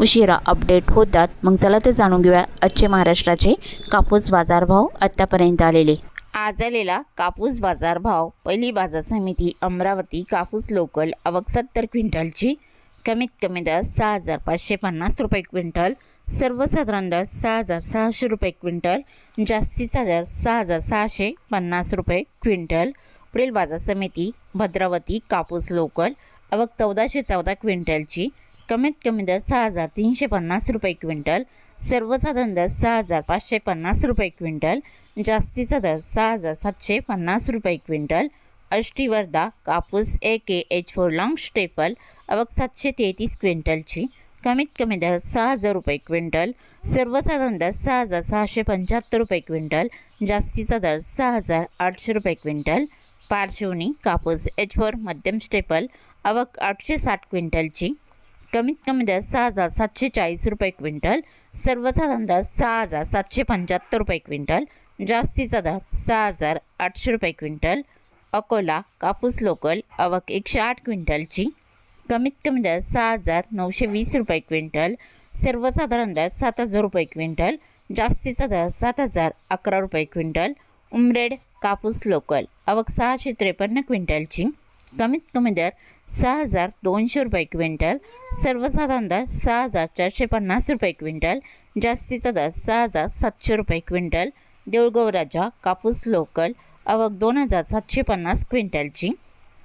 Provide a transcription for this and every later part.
उशिरा अपडेट होतात. मग चला तर जाणून घेऊया आजचे महाराष्ट्राचे कापूस बाजारभाव आत्तापर्यंत आलेले. आज आलेला कापूस बाजारभाव पहिली बाजार समिती अमरावती कापूस लोकल आवक सत्तर क्विंटलची कमीत कमी दर सहा हजार पाचशे पन्नास रुपये क्विंटल सर्वसाधारण दर सहा हजार सहाशे रुपये क्विंटल जास्तीचा दर सहा हजार सहाशे पन्नास रुपये क्विंटल. पुढील बाजार समिती भद्रावती कापूस लोकल आवक चौदाशे चौदा क्विंटलची कमीत कमी दर सहा हजार तीनशे पन्नास रुपये क्विंटल सर्वसाधारण दर सहा हजार पाचशे पन्नास रुपये क्विंटल जास्तीचा दर सहा हजार सातशे पन्नास रुपये क्विंटल अष्टीवर्धा कापूस A K H four long staple अवक सातशे तेहतीस क्विंटलची कमीत कमी दर सहा हजार रुपये क्विंटल सर्वसाधारण दर सहा हजार सहाशे पंच्याहत्तर रुपये क्विंटल जास्तीचा दर सहा हजार आठशे रुपये क्विंटल पार्श्वनी कापूस एच फोर मध्यम स्टेपल अवक आठशे साठ क्विंटलची कमीत कमी दर सहा हजार सातशे चाळीस रुपये क्विंटल. सर्वसाधारण दर सहा हजार सातशे पंच्याहत्तर रुपये क्विंटल. जास्तीचा दर सहा हजार आठशे रुपये क्विंटल. अकोला कापूस लोकल आवक एकशे आठ क्विंटलची. कमीत कमी दर सहा हजार नऊशे वीस रुपये क्विंटल. सर्वसाधारण दर सात हजार रुपये क्विंटल. जास्तीचा दर सात हजार अकरा रुपये क्विंटल. उमरेड कापूस लोकल आवक सहाशे त्रेपन्न क्विंटलची. कमीत कमी दर सहा हजार दोनशे रुपये क्विंटल सर्वसाधारण दर सहा हजार चारशे पन्नास रुपये क्विंटल जास्तीचा दर सहा हजार सातशे रुपये क्विंटल देऊळगाव राजा कापूस लोकल आवक दोन हजार सातशे पन्नास क्विंटलची.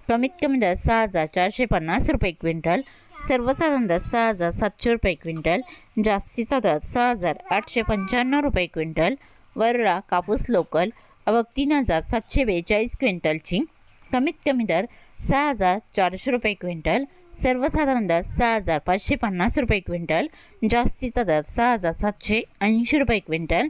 कमीत कमी दर सहा हजार चारशे पन्नास रुपये क्विंटल सर्वसाधारण दर सहा हजार सातशे रुपये क्विंटल जास्तीचा दर सहा हजार आठशे पंच्याण्णव रुपये क्विंटल वर्रा कापूस लोकल आवक तीन हजार सातशे बेचाळीस क्विंटलची. कमीत कमी दर सहा हजार चारशे रुपये क्विंटल सर्वसाधारण दर सहा हजार पाचशे पन्नास रुपये क्विंटल जास्तीचा दर सहा हजार सातशे ऐंशी रुपये क्विंटल.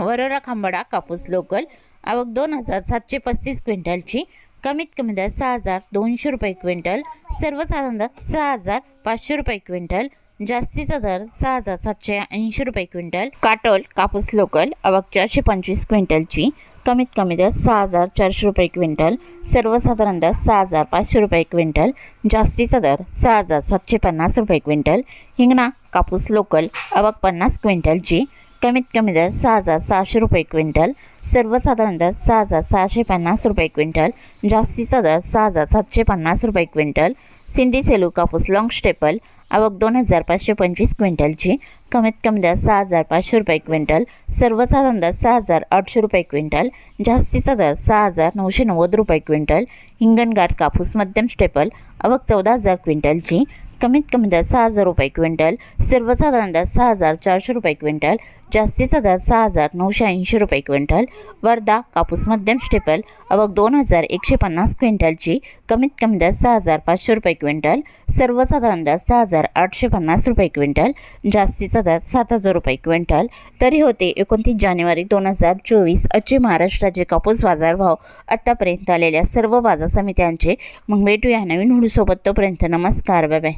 वरोरा खांबाडा कापूस लोकल आवक दोन हजार सातशे पस्तीस क्विंटलची कमीत कमी दर सहा हजार दोनशे रुपये क्विंटल सर्वसाधारण दर सहा हजार पाचशे रुपये क्विंटल जास्तीचा दर सहा हजार सातशे ऐंशी रुपये क्विंटल. काटोल कापूस लोकल आवक चारशे पंचवीस क्विंटलची कमीत कमी दर सहा हजार चारशे रुपये क्विंटल सर्वसाधारण दर सहा हजार पाचशे रुपये क्विंटल जास्तीचा दर सहा हजार सातशे पन्नास रुपये क्विंटल हिंगणा कापूस लोकल अवाक पन्नास क्विंटलची कमीत कमी दर सहा हजार सहाशे रुपये क्विंटल सर्वसाधारण दर सहा हजार सहाशे पन्नास रुपये क्विंटल जास्तीचा दर सहा हजार सातशे पन्नास रुपये क्विंटल सिंधी सेलू कापूस लॉंग स्टेपल आवक दोन हजार पाचशे पंचवीस क्विंटलची. कमीत कमी दर सहा हजार पाचशे रुपये क्विंटल सर्वसाधारण दर सहा हजार आठशे रुपये क्विंटल जास्तीचा दर सहा हजार नऊशे नव्वद रुपये क्विंटल. हिंगणघाट कापूस मध्यम स्टेपल आवक चौदा हजार क्विंटलची. कमीत कमी दर सहा हजार रुपये क्विंटल सर्वसाधारण दर सहा हजार चारशे रुपये क्विंटल जास्तीचा दर सहा हजार नऊशे ऐंशी रुपये क्विंटल. वर्धा कापूस मध्यम स्टेपल आवक दोन हजार एकशे पन्नास क्विंटलची. कमीत कमी दर सहा हजार पाचशे रुपये क्विंटल सर्वसाधारण दर सहा हजार आठशे पन्नास रुपये क्विंटल जास्तीचा दर सात हजार रुपये क्विंटल. तरी होते एकोणतीस जानेवारी दोन हजार चोवीस आजचे महाराष्ट्राचे कापूस बाजारभाव आत्तापर्यंत आलेल्या सर्व बाजार समित्यांचे. मग भेटूया नवीन हुडूसोबत तोपर्यंत नमस्कार बाय.